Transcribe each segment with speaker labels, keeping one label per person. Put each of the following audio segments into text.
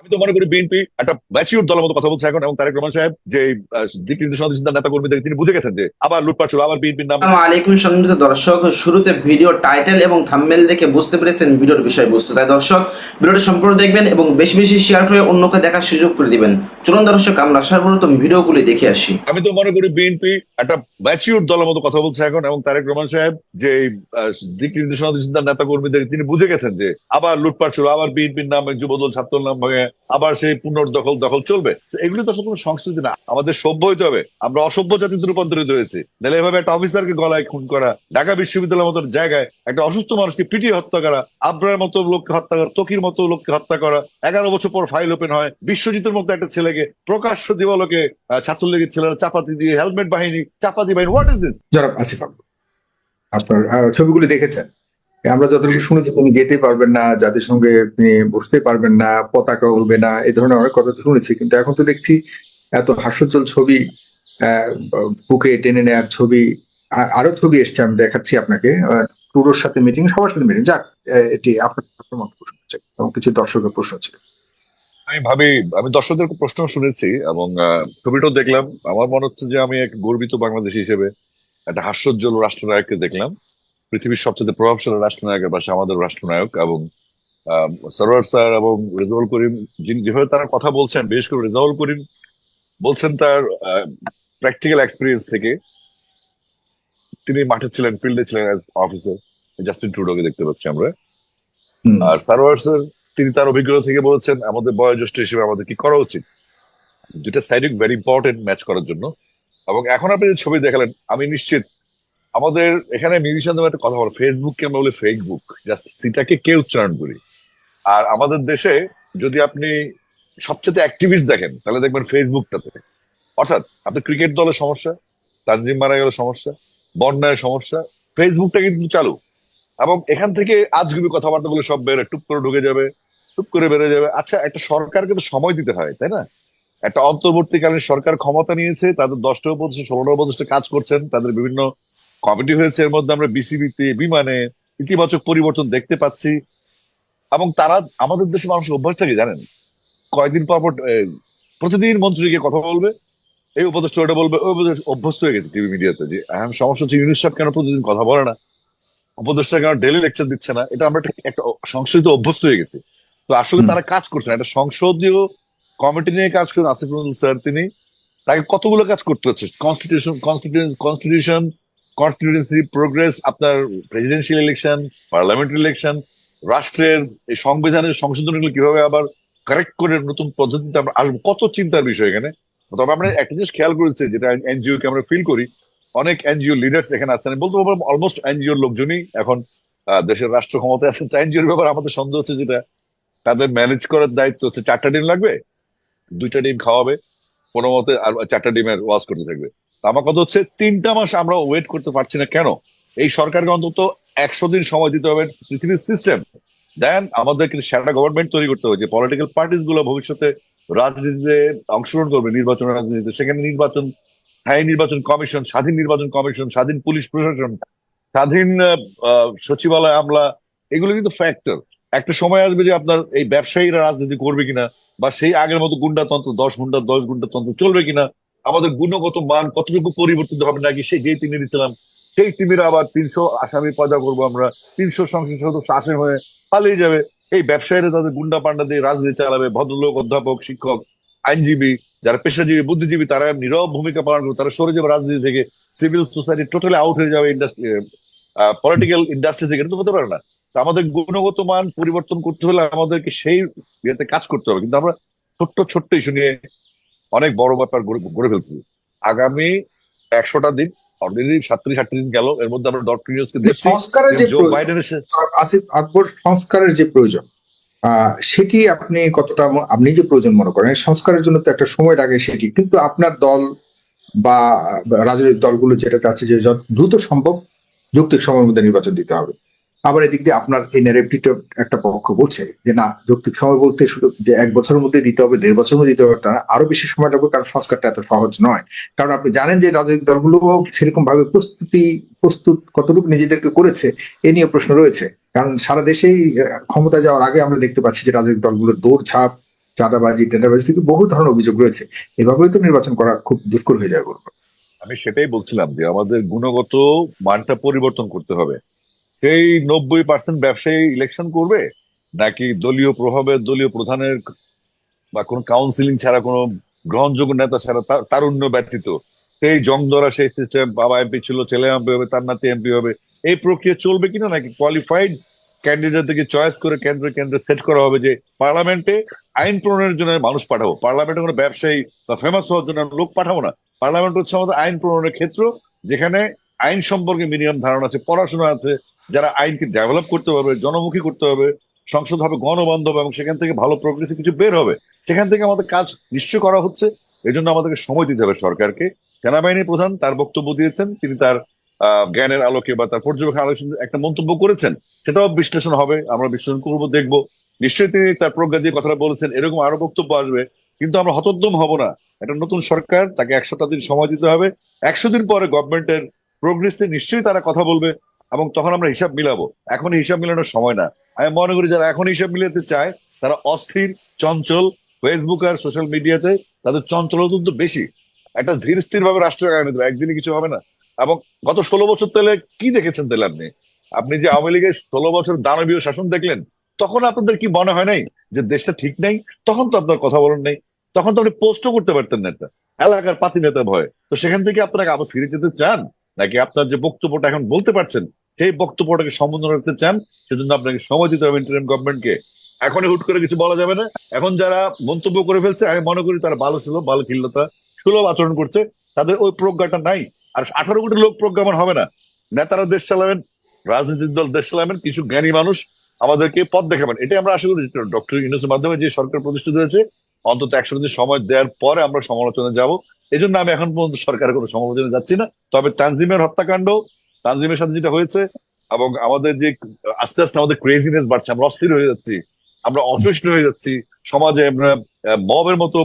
Speaker 1: আমি তো মনে করি বিএনপি একটা ম্যাচিউর দলের মতো কথা বলছে এখন এবং তারেক রহমান সাহেব যে দিক নির্দেশনা দিচ্ছেন নেতা কর্মীদের তিনি বুঝে গেছেন যে আবার লুটপাট ছিল আবার বিএনপির নাম।
Speaker 2: আলাইকুম সম্মানিত দর্শক শুরুতে ভিডিও টাইটেল এবং থাম্বনেল দেখে বুঝতে পেরেছেন ভিডিওর বিষয়বস্তু। তাই দর্শক ভিডিওটি সম্পূর্ণ দেখবেন এবং বেশি বেশি শেয়ার করে অন্যকে দেখার সুযোগ করে দিবেন। চলুন দর্শক আমরা সর্বপ্রথম ভিডিওগুলি দেখে আসি।
Speaker 1: আমি তো মনে করি বিএনপি একটা ম্যাচিউর দলের মতো কথা বলছে এখন এবং তারেক রহমান সাহেব যে দিক নির্দেশনা দিচ্ছেন নেতা কর্মীদের তিনি বুঝে গেছেন যে আবার লুটপাট ছিল আবার বিএনপির নামে যুবদল ছাত্র নাম ভাঙে আবার সেই পুনর্দখল দখল চলবে। এগুলি তো কোনো সংস্কৃতি না। আমাদের সভ্য হইতে হবে। আমরা অসভ্য জাতিতে রূপান্তরিত হয়েছি। নাহলে এভাবে একটা অফিসারকে গলায় খুন করা, ঢাকা বিশ্ববিদ্যালয়ের মতো জায়গায় একটা অসুস্থ মানুষকে পিটিয়ে হত্যা করা আব্রার মতো লোককে হত্যা করা, তকির মতো লোককে হত্যা করা, এগারো বছর পর ফাইল ওপেন হয়, বিশ্বজিতের মতো একটা ছেলেকে, প্রকাশ্য দিবালোকে ছাত্রলীগের ছেলেরা চাপাতি দিয়ে হেলমেট বাহিনী, চাপাতি বাহিনী হোয়াট ইজ দিস
Speaker 3: আপনার ছবিগুলি দেখেছেন। আমরা যতটুকু শুনেছি তিনি যেতে পারবেন না জাতিসংঘে তিনি বসতে পারবেন না, পতাকা উড়বে না এই ধরনের অনেক কথা শুনেছি। কিন্তু এখন তো দেখছি এত হাস্যোজ্জ্বল ছবি বুকে টেনে নেওয়ার ছবি আরও ছবি এসছে, আমি দেখাচ্ছি আপনাকে। টুরোর সাথে মিটিং সবার সাথে মিটিং যাক এটি আপনার মত প্রশ্ন এবং কিছু দর্শকের প্রশ্ন ছিল।
Speaker 1: আমি ভাবি, আমি দর্শকদের প্রশ্ন শুনেছি, এবং ছবিটাও দেখলাম। আমার মনে হচ্ছে যে আমি এক গর্বিত বাংলাদেশ হিসেবে একটা হাস্যোজ্জ্বল রাষ্ট্রনায়ককে দেখলাম। পৃথিবীর সবচেয়ে প্রভাবশালী রাষ্ট্রনায়কের পাশে আমাদের রাষ্ট্রনায়ক এবং সরোয়ার স্যার এবং রেজাউল করিম যিনি যেভাবে তারা কথা বলছেন বিশেষ করে রেজাউল করিম বলছেন তার প্র্যাকটিক্যাল এক্সপিরিয়েন্স থেকে তিনি মাঠে ছিলেন ফিল্ডে ছিলেন অ্যাজ অফিসার জাস্টিন ট্রুডোকে দেখতে পাচ্ছি আমরা। আর সারোয়ার স্যার তিনি তার অভিজ্ঞতা থেকে বলছেন আমাদের বয়োজ্যেষ্ঠ হিসেবে আমাদের কি করা উচিত? দুইটা সাইডিং ভেরি ইম্পর্টেন্ট ম্যাচ করার জন্য। এবং এখন আপনি যে ছবি দেখালেন আমি নিশ্চিত আমাদের এখানে মিউজিশিয়ানদের একটা কথা বলো ফেসবুককে আমরা বলি ফেসবুক জাস্ট সিটাকে কে উচ্চারণ করি। আর আমাদের দেশে যদি আপনি সবচেয়ে অ্যাক্টিভিস্ট দেখেন, তাহলে দেখবেন ফেসবুকটাতে অর্থাৎ আপনি ক্রিকেট দলের সমস্যা, তানজিম মারা গেল সমস্যা, বন্যায় সমস্যা ফেসবুকটা কিন্তু চালু। এবং এখান থেকে আজগুবি কথাবার্তাগুলো সব বেরো টুপ করে ঢুকে যাবে, টুপ করে বেড়ে যাবে। আচ্ছা একটা সরকারকে তো সময় দিতে হয়, তাই না? একটা অন্তর্বর্তীকালীন সরকার ক্ষমতা নিয়েছে, তাদের দশটা উপদেষ্টা, ষোলোটা উপদেষ্টা কাজ করছেন, তাদের বিভিন্ন কমিটি হয়েছে এর মধ্যে আমরা বিসিবিতে বিমানে ইতিবাচক পরিবর্তন দেখতে পাচ্ছি। এবং তারা আমাদের দেশে মানুষের অভ্যাসটা কি জানেন? কয়েকদিন পর পর প্রতিদিন মন্ত্রীকে কথা বলবে এই উপদেষ্টা ওটা বলবে ওই উপদেষ্টা অভ্যস্ত হয়ে গেছে টিভি মিডিয়াতে যে এখন সমস্যা হচ্ছে ইউনিস সাহেব কেন প্রতিদিন কথা বলে না? উপদেষ্টা কেন ডেলি লেকচার দিচ্ছে না? এটা আমরা একটা- সংসদ অভ্যস্ত হয়ে গেছি। তো আসলে তারা কাজ করছেন একটা সংসদীয় কমিটি নিয়ে কাজ করেন আসিফ নজরুল স্যার তিনি তাকে কতগুলো কাজ করতে হচ্ছে? Constitution constitution constitution constituency progress আপনার প্রেসিডেন্সিয়াল ইলেকশন পার্লামেন্টারি ইলেকশন রাষ্ট্রের এই সংবিধানের সংশোধনগুলো কীভাবে আবার কারেক্ট করে নতুন পদ্ধতিতে আমরা আসব, কত চিন্তার বিষয় এখানে? তবে আমরা একটা জিনিস খেয়াল করেছি, যেটা এনজিও কে আমরা ফিল করি, অনেক এনজিও লিডার্স এখানে আছেন। বলতে পারব অলমোস্ট এনজিওর লোকজনই এখন দেশের রাষ্ট্র ক্ষমতায় আছেন এনজিওর ব্যাপারে আমাদের সন্দেহ হচ্ছে যেটা তাদের ম্যানেজ করার দায়িত্ব হচ্ছে চারটা ডিম লাগবে, দুইটা ডিম খাওয়াবে, কোনো মতে আর চারটা ডিমের ওয়াশ করতে থাকবে। আমার কথা হচ্ছে তিনটা মাস আমরা ওয়েট করতে পারছি না। কেন? এই সরকারকে অন্তত একশো দিন সময় দিতে হবে পৃথিবীর সিস্টেম দেন আমাদেরকে সেটা গভর্নমেন্ট তৈরি করতে হবে যে পলিটিক্যাল পার্টিসগুলো ভবিষ্যতে রাজনীতিতে অংশগ্রহণ করবে, নির্বাচন রাজনীতিতে। সেখানে নির্বাচন স্থায়ী নির্বাচন কমিশন, স্বাধীন নির্বাচন কমিশন, স্বাধীন পুলিশ প্রশাসন, স্বাধীন সচিবালয় আমলা, এগুলো কিন্তু ফ্যাক্টর একটা সময় আসবে যে আপনার এই ব্যবসায়ীরা রাজনীতি করবে কিনা, বা সেই আগের মতো গুন্ডাতন্ত্র, দশ গুন্ডা, দশ গুন্ডাতন্ত্র চলবে কিনা আমাদের গুণগত মান কতটুকু পরিবর্তিত হবে নাকি সেই যেই টিমে দিচ্ছিলাম সেই টিমের আবার তিনশো আসামি পয়দা করব আমরা, তিনশো সংসদ সদস্য আসে হয়ে পালিয়ে যাবে। এই ব্যবসায়ীরা তাদের গুন্ডা পান্ডা দিয়ে রাজনীতি চালাবে, ভদ্রলোক, অধ্যাপক, শিক্ষক, আইনজীবী, যারা পেশাজীবী, বুদ্ধিজীবী, তারা নীরব ভূমিকা পালন করবে, তারা সরে যাবে রাজনীতি থেকে। সিভিল সোসাইটি টোটালি আউট হয়ে যাবে ইন্ডাস্ট্রি পলিটিক্যাল ইন্ডাস্ট্রি থেকে। এটা তো হতে পারে না। আমাদের গুণগত মান পরিবর্তন করতে হলে আমাদেরকে সেই ইয়েতে কাজ করতে হবে। কিন্তু আমরা ছোট্ট ছোট্ট ইস্যু নিয়ে অনেক বড় ব্যাপার গড়ে ফেলছি আগামী একশোটা দিন অলরেডি সাতত্রিশ আটত্রিশ দিন গেল এর মধ্যে আমরা ডক্টর নিউজকে দেখছি।
Speaker 3: সংস্কারের যে আসিফ আকবর সংস্কারের যে প্রয়োজন আহ, সেটি আপনি কতটা আপনি যে প্রয়োজন মনে করেন সংস্কারের জন্য তো একটা সময় লাগে সেটি। কিন্তু আপনার দল বা রাজনৈতিক দলগুলো যেটা চাচ্ছে যে দ্রুত সম্ভব যৌক্তিক সময়ের মধ্যে নির্বাচন দিতে হবে। আবার এদিক দিয়ে আপনার এই ন্যারেটিভটা একটা পক্ষ বলছে যে না যৌক্তিক সময় বলতে শুধু যে এক বছরের মধ্যে দিতে হবে দেড় বছরের মধ্যে দিতে হবে তা না, আরও বেশি সময় লাগবে কারণ সংস্কারটা এত সহজ নয়। কারণ আপনি জানেন যে রাজনৈতিক দলগুলো সেরকম ভাবে প্রস্তুতি প্রস্তুত কতটুকু নিজেদেরকে করেছে এ নিয়ে প্রশ্ন রয়েছে। কারণ সারা দেশেই ক্ষমতা যাওয়ার আগে আমরা দেখতে পাচ্ছি যে রাজনৈতিক দলগুলোর দৌড় ঝাঁপ চাঁদাবাজি টেন্ডারবাজি থেকে বহু ধরনের অভিযোগ রয়েছে। এভাবেই তো নির্বাচন করা খুব দুষ্কর হয়ে যায় বলব।
Speaker 1: আমি সেটাই বলছিলাম যে আমাদের গুণগত মানটা পরিবর্তন করতে হবে। সেই নব্বই পার্সেন্ট ব্যবসায়ী ইলেকশন করবে? নাকি দলীয় প্রভাবে দলীয় প্রধানের বা কোনো কাউন্সিলিং ছাড়া, কোনো গ্রহণযোগ্য নেতা ছাড়া তা- তারুণ্য ব্যতীত সেই জং ধরা সেই সিস্টেম বাবা এমপি ছিল, ছেলে এমপি হবে, তার নাতি এমপি হবে, এই প্রক্রিয়া চলবে কিনা? নাকি কোয়ালিফাইড ক্যান্ডিডেটদেরকে চয়েস করে কেন্দ্রে কেন্দ্রে সেট করা হবে যে পার্লামেন্টে আইন প্রণয়নের জন্য মানুষ পাঠাবো? পার্লামেন্টে কোনো ব্যবসায়ী বা ফেমাস হওয়ার জন্য লোক পাঠাবো না। পার্লামেন্ট হচ্ছে আমাদের আইন প্রণয়নের ক্ষেত্র, যেখানে আইন সম্পর্কে মিনিমাম ধারণা আছে, পড়াশোনা আছে যারা আইনকে ডেভেলপ করতে হবে, জনমুখী করতে হবে, সংসদ হবে গণবান্ধব এবং সেখান থেকে ভালো প্রোগ্রেসিভ কিছু বের হবে, সেখান থেকে আমাদের কাজ নিশ্চয় করা হচ্ছে। এই জন্য আমাদেরকে সময় দিতে হবে সরকারকে। সেনাবাহিনী প্রধান তার বক্তব্য দিয়েছেন, তিনি তার জ্ঞানের আলোকে বা তার পর্যবেক্ষণ আলোচনা একটা মন্তব্য করেছেন। সেটাও বিশ্লেষণ হবে, আমরা বিশ্লেষণ করব, দেখব। নিশ্চয়ই তিনি তার প্রজ্ঞা দিয়ে কথাটা বলেছেন, এরকম আরও বক্তব্য আসবে, কিন্তু আমরা হতোদ্যম হব না। একটা নতুন সরকার, তাকে একশোটা দিন সময় দিতে হবে। একশো দিন পরে গভর্নমেন্টের প্রোগ্রেস নিশ্চয়ই তারা কথা বলবে। এবং তখন আমরা হিসাব মিলাবো। এখন হিসাব মিলানোর সময় না। আমি মনে করি যারা এখন হিসাব মিলাতে চায়, তারা অস্থির, চঞ্চল ফেসবুক আর সোশ্যাল মিডিয়াতে তাদের চঞ্চলতা তো বেশি। একটা ধীর স্থির ভাবে রাষ্ট্র আগামী দেবে একদিনে কিছু হবে না। এবং গত ষোলো বছর তাহলে কি দেখেছেন তাহলে আপনি? আপনি যে আওয়ামী লীগের ষোলো বছর দানবীয় শাসন দেখলেন, তখন আপনাদের কি মনে হয় নাই যে দেশটা ঠিক নেই? তখন তো আপনার কথা বলেন নাই। তখন তো আপনি পোস্টও করতে পারতেন না একটা। এলাকার পাতি নেতা ভয়। তো সেখান থেকে আপনাকে আবার ফিরে যেতে চান? নাকি আপনার যে বক্তব্যটা এখন বলতে পারছেন সেই বক্তব্যটাকে সম্বোধন রাখতে চান, সেজন্য আপনাকে সময় দিতে হবে ইন্টারিম গভর্নমেন্টকে এখনই হুট করে কিছু বলা যাবে না। এখন যারা মন্তব্য করে ফেলছে, আমি মনে করি তারা ভালো সুলভ, ভালো খিল্লতা সুলভ আচরণ করছে। তাদের ওই প্রজ্ঞাটা নাই। আর আঠারো কোটি লোক প্রজ্ঞামান হবে না। নেতারা দেশ চালাবেন, রাজনৈতিক দল দেশ চালাবেন, কিছু জ্ঞানী মানুষ আমাদেরকে পথ দেখাবেন। এটাই আমরা আশা করি। ডক্টর ইউনুসের মাধ্যমে যে সরকার প্রতিষ্ঠিত হয়েছে, অন্তত একশো দিন সময় দেওয়ার পরে আমরা সমালোচনা যাব। এই জন্য আমি এখন পর্যন্ত সরকারের কোনো সমালোচনা যাচ্ছি না। তবে তানজিমের হত্যাকাণ্ড তানজিমের সাথে যেটা হয়েছে এবং আমাদের যে আস্তে আস্তে আমাদের ক্রেজিনেস বাড়ছে, আমরা অস্থির হয়ে যাচ্ছি, আমরা অসহিষ্ণু হয়ে যাচ্ছি, সমাজে আমরা মবের মতো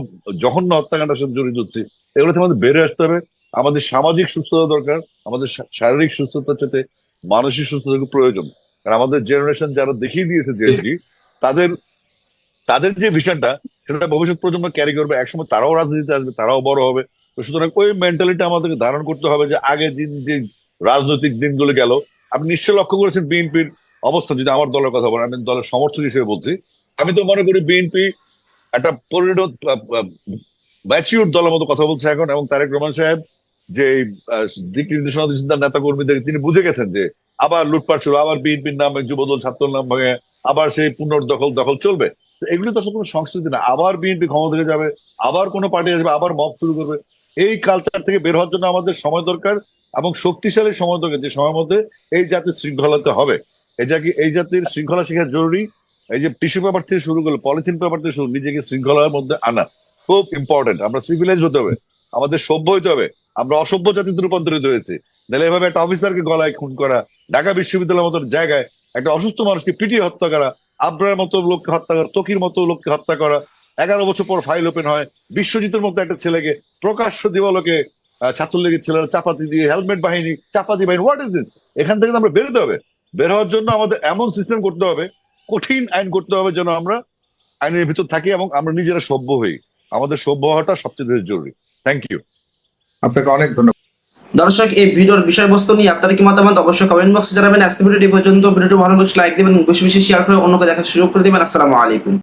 Speaker 1: জঘন্য হত্যাকাণ্ডের সাথে জড়িত হচ্ছি, এগুলো থেকে আমাদের বেড়ে আসতে হবে। আমাদের সামাজিক সুস্থতা দরকার, আমাদের শারীরিক সুস্থতার সাথে মানসিক সুস্থতা প্রয়োজন। কারণ আমাদের জেনারেশন যারা দেখিয়ে দিয়েছে যে তাদের তাদের যে ভিশনটা সেটা ভবিষ্যৎ প্রজন্ম ক্যারি করবে। একসময় তারাও রাজনীতিতে আসবে, তারাও বড় হবে। সুতরাং ওই মেন্টালিটি আমাদেরকে ধারণ করতে হবে যে আগে দিন যে রাজনৈতিক দিনগুলো গেল। আপনি নিশ্চয় লক্ষ্য করেছেন বিএনপির অবস্থা, যদি আমার দলের কথা বলেন, আমি দলের সমর্থক হিসেবে বলছি। আমি তো মনে করি বিএনপি একটা পরিণত ম্যাচিউর দলের মতো কথা বলছে এখন, এবং তারেক রহমান সাহেব যে দিক নির্দেশনা দিচ্ছেন তার নেতা কর্মীদের তিনি বুঝে গেছেন যে আবার লুটপাট ছিল আবার বিএনপির নামে যুবদল ছাত্র নাম ভাঙে আবার সেই পুনর্দখল দখল চলবে। এগুলো তো কোনো সংস্কৃতি না। আবার বিএনপি ক্ষমতা থেকে যাবে, আবার কোনো পার্টি আসবে, আবার মব শুরু করবে। এই কালচার থেকে বের হওয়ার জন্য আমাদের সময় দরকার। এবং শক্তিশালী সময় দরকার যে সময়ের মধ্যে এই জাতির শৃঙ্খলাতে হবে। এই জাতি, এই জাতির শৃঙ্খলা শেখা জরুরি। এই যে টিস্যু পেপার থেকে শুরু করলে, পলিথিন পেপার থেকে শুরু, নিজেকে শৃঙ্খলার মধ্যে আনা খুব ইম্পর্টেন্ট আমরা সিভিলাইজ হতে হবে, আমাদের সভ্য হতে হবে। আমরা অসভ্য জাতিতে রূপান্তরিত হয়েছি। নাহলে এভাবে একটা অফিসারকে গলায় খুন করা, ঢাকা বিশ্ববিদ্যালয়ের মতো জায়গায় একটা অসুস্থ মানুষকে পিটিয়ে হত্যা করা আব্রার মতো লোককে হত্যা করা, তকির মতো লোককে হত্যা করা, এগারো বছর পর ফাইল ওপেন হয়, বিশ্বজিতের মতো একটা ছেলেকে প্রকাশ্য দিবালোকে ছাত্রলীগের ছেলেরা চাপাতি দিয়ে হেলমেট বাহিনী চাপাতি বাহিনী হোয়াট ইজ দিস এখান থেকে আমরা বেরোতে হবে। বের হওয়ার জন্য আমাদের এমন সিস্টেম করতে হবে কঠিন আইন করতে হবে যেন আমরা আইনের ভিতর থাকি এবং আমরা নিজেরা সভ্য হই। আমাদের সভ্য হওয়াটা সবচেয়ে বেশি জরুরি। থ্যাংক ইউ
Speaker 3: আপনাকে অনেক ধন্যবাদ।
Speaker 2: দর্শক এই ভিডিওর বিষয়বস্তু নিয়ে আপনার কি মতামত অবশ্যই কমেন্ট বক্সে জানাবেন। আজকে ভিডিওটি পর্যন্ত। ভিডিওটি ভালো লাগলে লাইক দিবেন বেশি বেশি শেয়ার করে অন্যকে দেখার সুযোগ করে দিবেন। আসসালামু আলাইকুম।